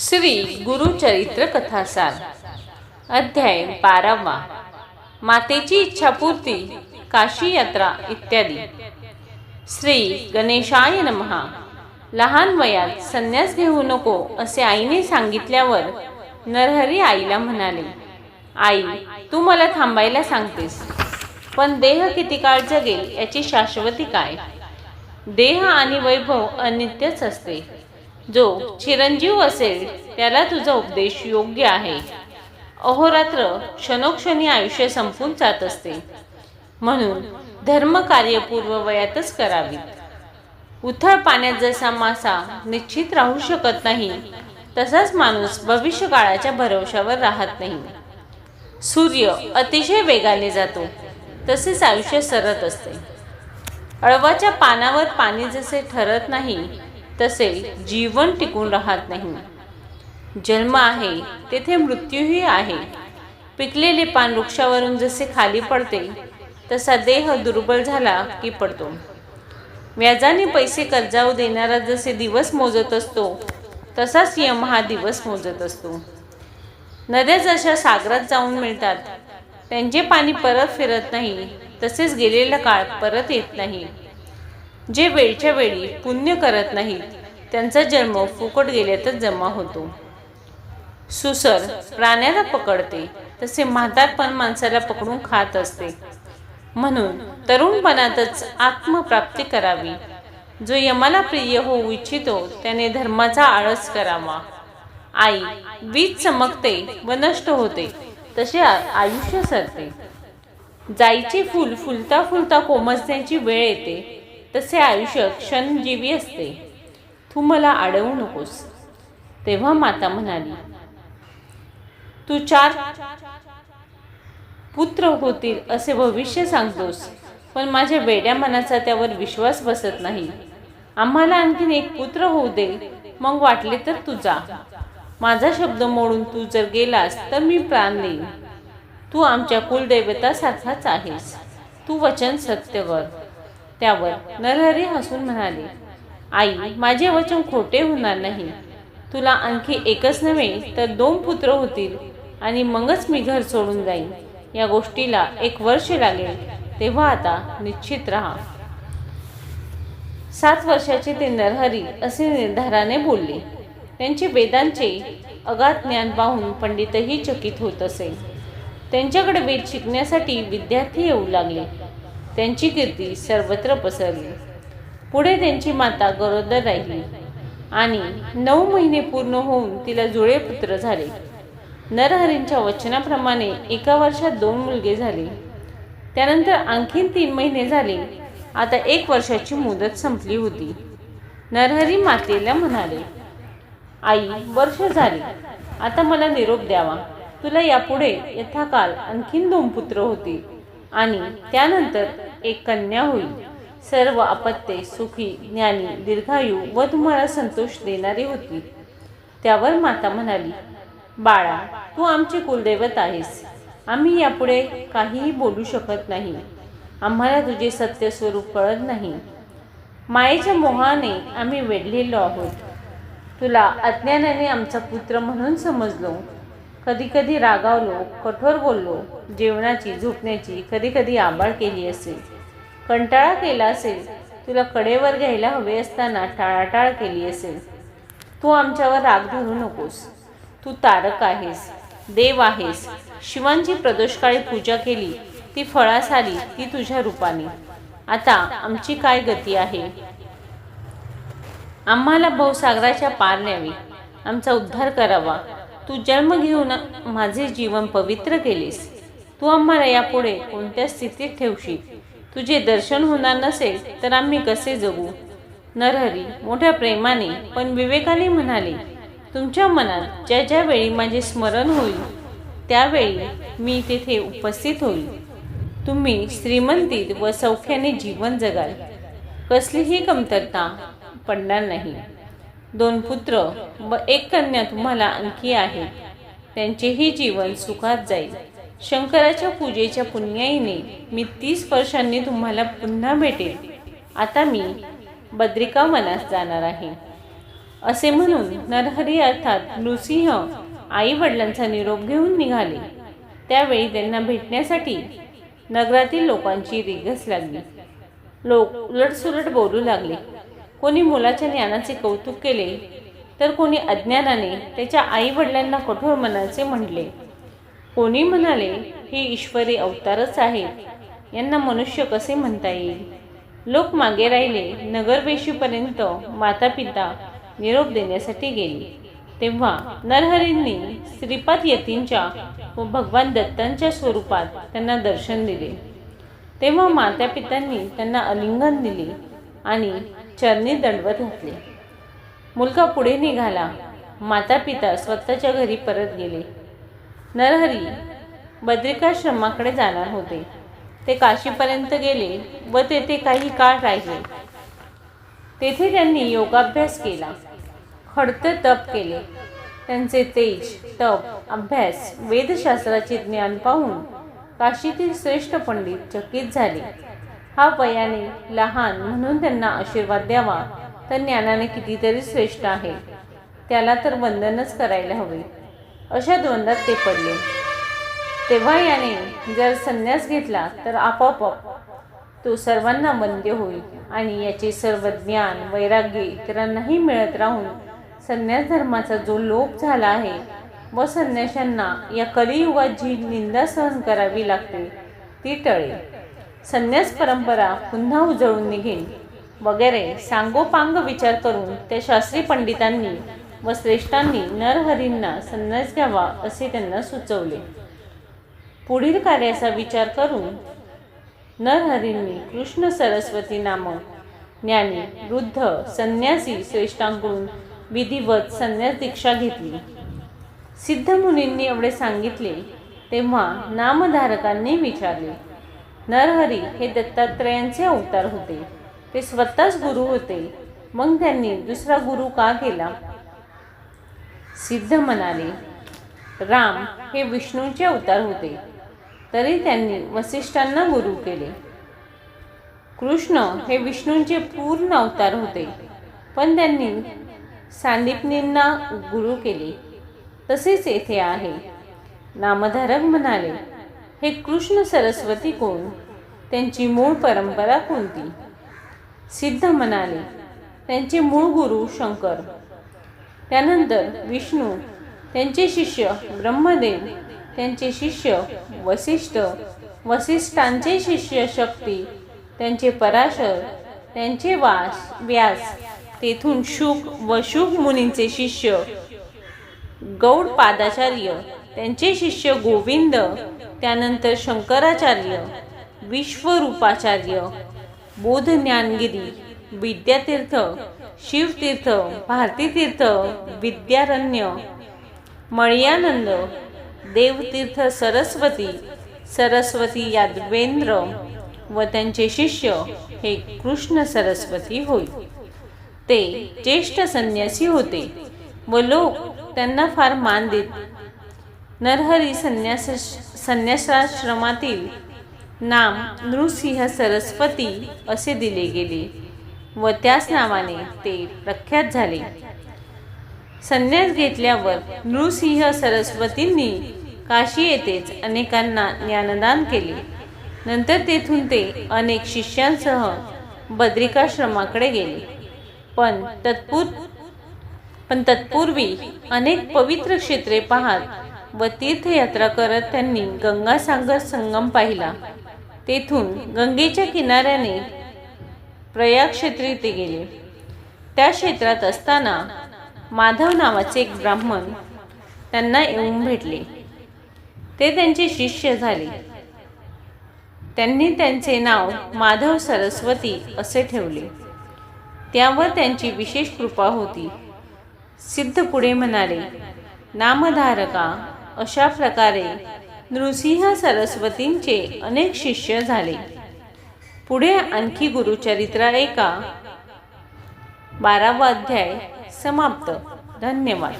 श्री गुरुचरित्र कथासार अध्याय बारावा. मातेची इच्छापूर्ती काशी यात्रा इत्यादी. श्री गणेशाय नमहा लहान वयात संन्यास घेऊ नको असे आईने सांगितल्यावर नरहरी आईला म्हणाले आई तू मला थांबायला सांगतेस पण देह किती काळ जगेल याची शाश्वती काय? देह आणि वैभव अनित्यच असते. जो चिरंजीव असेल त्याला तुझा उपदेश योग्य आहे. अहोरात्र क्षणोक्षणी आयुष्य संपून जात असते. म्हणून धर्म कार्यपूर्व वयातच करावीत उथळ पाण्यात जसा मासा निश्चित राहू शकत नाही तसाच माणूस भविष्य काळाच्या भरवशावर राहत नाही. सूर्य अतिशय वेगाने जातो तसेच आयुष्य सरत असते. अळवाच्या पानावर पाणी जसे ठरत नाही तसे जीवन टिकून राहत नाही. जन्म आहे तेथे मृत्यूही आहे. पिकलेले पान वृक्षावरून जसे खाली पडते तसा देह दुर्बल झाला की पडतो. व्याजाने पैसे कर्जाव देणारा जसे दिवस मोजत असतो तसाच यम हा दिवस मोजत असतो. नद्या जशा सागरात जाऊन मिळतात त्यांचे पाणी परत फिरत नाही तसेच गेलेला काळ परत येत नाही. जे वेळच्या वेळी पुण्य करत नाहीत त्यांचा जन्म फुकट गेल्यातच जमा होतो. सुसर प्राण्याला पकडते तसे म्हातारपण माणसाला पकडून खात असते. म्हणून तरुणपणातच आत्मप्राप्ती करावी. जो यमाला प्रिय होऊ इच्छितो त्याने धर्माचा आळस करावा. आई वीज चमकते व नष्ट होते तसे आयुष्य सरते. जाईचे फुल फुलता फुलता कोमजण्याची वेळ येते तसे आयुष्य क्षणजीवी असते. तू मला अडवू नकोस. तेव्हा माता म्हणाली तू चार पुत्र होतील असे भविष्य सांगतोस पण माझ्या वेड्या मनाचा त्यावर विश्वास बसत नाही. आम्हाला आणखीन एक पुत्र होऊ दे मग वाटले तर तू जा. माझा शब्द मोडून तू जर गेलास तर मी प्राण देईन. तू आमच्या कुलदैवतासारखाच आहेस. तू वचन सत्य कर. त्यावर नरहरी हसून म्हणाले आई माझे वचन खोटे होणार नाही. तुला आणखी एकच नव्हे तर दोन पुत्र होतील आणि मगच मी घर सोडून जाईन. या गोष्टीला एक वर्ष लागेल. तेव्हा आता निश्चित राहा. सात वर्षाचे ते नरहरी असे निर्धाराने बोलले. त्यांचे वेदांचे अगाध ज्ञान पाहून पंडितही चकित होत असे. त्यांच्याकडे वेद शिकण्यासाठी विद्यार्थी येऊ लागले. त्यांची कीर्ती सर्वत्र पसरली. पुढे त्यांची माता गरोदर राहिली आणि नऊ महिने पूर्ण होऊन तिला जुळे पुत्र झाले. नरहरींच्या वचनाप्रमाणे एका वर्षात दोन मुलगे झाले. त्यानंतर आणखीन तीन महिने झाले. आता एक वर्षाची मुदत संपली होती. नरहरी मातेला म्हणाले आई वर्ष झाली. आता मला निरोप द्यावा. तुला यापुढे यथाकाल आणखीन दोन पुत्र होतील आणि त्यानंतर एक कन्या होईल. सर्व अपत्ये सुखी ज्ञानी दीर्घायू व तुम्हाला संतोष देणारी होती. त्यावर माता म्हणाली बाळा तू आमची कुलदैवत आहेस. आम्ही यापुढे काहीही बोलू शकत नाही. आम्हाला तुझे सत्य स्वरूप कळत नाही. मायेच्या मोहाने आम्ही वेढलेलो आहोत. तुला अज्ञानाने आमचा पुत्र म्हणून समजलो. कधी कधी रागावलो कठोर बोललो जेवणाची झोपण्याची कधी कधी आबाळ केली असेल. कंटाळा केला असेल तुला कडेवर घ्यायला हवे असताना टाळाटाळ केली असेल. तू आमच्यावर राग धरू नकोस. तू तारक आहेस देव आहेस. शिवांची प्रदोषकाळी पूजा केली ती फळास आली ती तुझ्या रूपाने. आता आमची काय गती आहे? आम्हाला भवसागराच्या पार न्यावी. आमचा उद्धार करावा. तू जन्म घेऊन माझे जीवन पवित्र केलेस. तू आम्हाला यापुढे कोणत्या स्थितीत ठेवशील? तुझे दर्शन होणार नसेल तर आम्ही कसे जगू? नरहरी मोठ्या प्रेमाने पण विवेकाने म्हणाले तुमच्या मनात ज्या ज्या वेळी माझे स्मरण होईल त्यावेळी मी तेथे उपस्थित होईल. तुम्ही श्रीमंतीत व सौख्याने जीवन जगाल. कसलीही कमतरता पडणार नाही. दोन पुत्र व एक कन्या तुम्हाला आणखी आहे त्यांचेही जीवन सुखात जाईल. शंकराच्या पूजेच्या पुण्याईने मी तीस वर्षांनी तुम्हाला पुन्हा भेटेल. आता मी बद्रिका वनास जाणार आहे. असे म्हणून नरहरी अर्थात नृसिंह आई वडिलांचा निरोप घेऊन निघाले. त्यावेळी त्यांना भेटण्यासाठी नगरातील लोकांची रिगस लागली. लोक उलटसुलट बोलू लागले. कोणी मुलाच्या ज्ञानाचे कौतुक केले तर कोणी अज्ञानाने त्याच्या आई वडिलांना कठोर मनाचे म्हणले कोणी म्हणाले हे ईश्वरी अवतारच आहेत. यांना मनुष्य कसे म्हणता येईल? लोक मागे राहिले नगरवेशीपर्यंत माता पिता निरोप देण्यासाठी गेले. तेव्हा नरहरींनी श्रीपाद यतींच्या व भगवान दत्तांच्या स्वरूपात त्यांना दर्शन दिले. तेव्हा माता पित्यांनी त्यांना अलिंगन दिले आणि चरणी दंडवत घातले. मुलगा पुढे निघाला. माता पिता स्वतःच्या घरी परत गेले. नरहरी बद्रिकाश्रमाकडे जाणार होते. ते काशीपर्यंत गेले व तेथे काही काळ राहिले. तेथे त्यांनी योगाभ्यास केला. खडतर तप केले. त्यांचे तेज तप अभ्यास वेदशास्त्राचे ज्ञान पाहून काशीतील श्रेष्ठ पंडित चकित झाले. हा वयाने लहान म्हणून त्यांना आशीर्वाद द्यावा तर ज्ञानाने कितीतरी श्रेष्ठ आहे. त्याला तर वंदनच करायला हवे. अशा द्वंद्वात ते पडले. तेव्हा याने जर संन्यास घेतला तर आपोआप तो सर्वांना वंद्य होईल आणि याचे सर्व ज्ञान वैराग्य इतरांनाही मिळत राहून संन्यास धर्माचा जो लोप झाला आहे व संन्याशांना या कलियुगात जी निंदा सहन करावी लागते ती टळेल. संन्यास परंपरा पुन्हा उजळून निघेल. वगैरे सांगोपांग विचार करून त्या शास्त्री पंडितांनी व श्रेष्ठांनी नरहरींना संन्यास घ्यावा असे त्यांना सुचवले. पुढील कार्याचा विचार करून नरहरींनी कृष्ण सरस्वती नामक ज्ञानी वृद्ध संन्यासी श्रेष्ठांकडून विधिवत संन्यास दीक्षा घेतली. सिद्धमुनींनी एवढे सांगितले तेव्हा नामधारकांनी विचारले नरहरी हे दत्तात्रयांचे अवतार होते. ते स्वतःच गुरु होते. मग त्यांनी दुसरा गुरु का केला? सिद्ध म्हणाले राम हे विष्णूचे अवतार होते. तरी त्यांनी वसिष्ठांना गुरु केले. कृष्ण हे विष्णूंचे पूर्ण अवतार होते. पण त्यांनी सांदीपनींना गुरु केले. तसेच येथे आहे. नामधारक म्हणाले हे कृष्ण सरस्वती कोण? त्यांची मूळ परंपरा कोणती? सिद्ध म्हणाले त्यांचे मूळ गुरु शंकर. त्यानंतर विष्णू त्यांचे शिष्य ब्रह्मदेव त्यांचे शिष्य वसिष्ठ वसिष्ठांचे शिष्य शक्ती त्यांचे पराशर त्यांचे वास व्यास तेथून शुक व शुक मुनींचे शिष्य गौड पादाचार्य त्यांचे शिष्य गोविंद त्यानंतर शंकराचार्य विश्वरूपाचार्य बोध ज्ञानगिरी विद्यातीर्थ शिवतीर्थ भारतीतीर्थ विद्यारण्य मळयानंद देवतीर्थ सरस्वती सरस्वती यादवेंद्र व त्यांचे शिष्य हे कृष्ण सरस्वती होय. ते ज्येष्ठ संन्यासी होते व लोक त्यांना फार मान देत. नरहरी संन्यास संन्यासाश्रमातील नाम नृसिंह सरस्वती असे दिले गेले. व त्याच नावाने ते प्रख्यात झाले. संन्यास घेतल्यावर नृसिंह सरस्वतींनी काशी येथेच अनेकांना ज्ञानदान केले. नंतर तेथून ते अनेक शिष्यांसह बद्रिकाश्रमाकडे गेले. पण तत्पूर पण तत्पूर्वी अनेक पवित्र क्षेत्रे पाहत व तीर्थयात्रा करत त्यांनी गंगासागर संगम पाहिला. तेथून गंगेच्या किनाऱ्याने प्रयाग क्षेत्री ते गेले. त्या क्षेत्रात असताना माधव नावाचे एक ब्राह्मण त्यांना येऊन भेटले. ते त्यांचे शिष्य झाले. त्यांनी त्यांचे नाव माधव सरस्वती असे ठेवले. त्यावर त्यांची विशेष कृपा होती. सिद्ध पुढे म्हणाले नामधारका अशा प्रकारे नृसिंह सरस्वतींचे अनेक शिष्य झाले. पुढे आणखी गुरुचरित्र ऐका. बारावा अध्याय समाप्त. धन्यवाद.